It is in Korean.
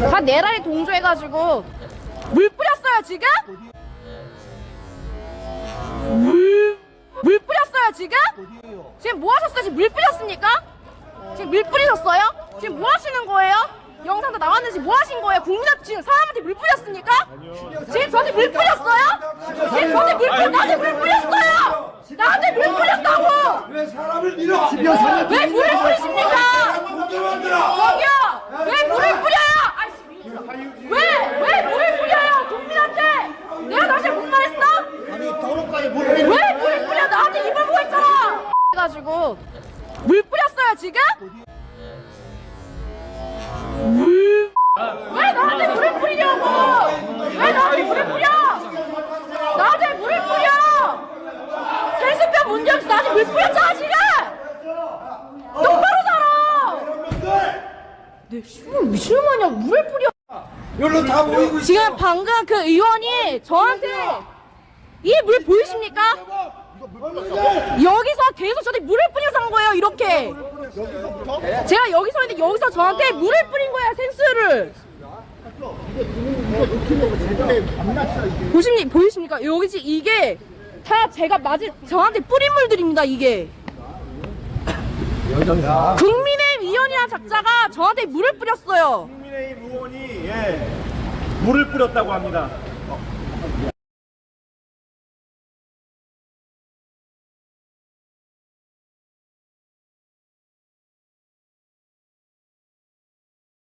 다 내란에 동조해가지고 물 뿌렸어요 지금? 물, 물 뿌렸어요 지금? 지금 뭐 하셨어요? 지금 물 뿌렸습니까? 지금 물 뿌리셨어요? 지금 뭐 하시는 거예요? 영상도 나왔는지 뭐 하신 거예요? 국민한테 지금 사람한테 물 뿌렸습니까? 지금 저한테 물 뿌렸어요? 지금 저한테 물 뿌렸, 나한테 물 뿌렸어요! 나한테 물 뿌렸다고! 왜 사람을 밀어? 왜 물을 뿌리십니까? 공개 만들어! 저기요! 왜 물을 뿌려요? 아이씨, 왜? 왜 물을 뿌려요? 국민한테! 내가 나한테 무슨 말 했어? 아니 도로까지 물 왜 물을 뿌려? 나한테 입을 보고 있잖아! 해 가지고 물 뿌렸어요 지금? 물? 왜 나한테 물을 뿌리냐고! 왜 나한테 물을 뿌려! 나한테 물을 뿌려! 세수병 문제 없이 나한테 물 뿌렸잖아 지금! 똑바로 살아! 네, 씨발 미친놈아니야 물을 뿌려 여기로 다 모이고 있어. 지금 방금 그 의원이 저한테 이 물 보이십니까? 여기서 계속 저한테 물을 뿌려서 한 거예요 이렇게. 제가 여기서 있는데 여기서 저한테 물을 뿌린 거야 생수를. 보십니 보이십니까? 여기 지 이게 다 제가 맞은 저한테 뿌린 물들입니다 이게. 국민의힘 의원이란 작자가 저한테 물을 뿌렸어요. 국민의힘 의원이 예, 물을 뿌렸다고 합니다.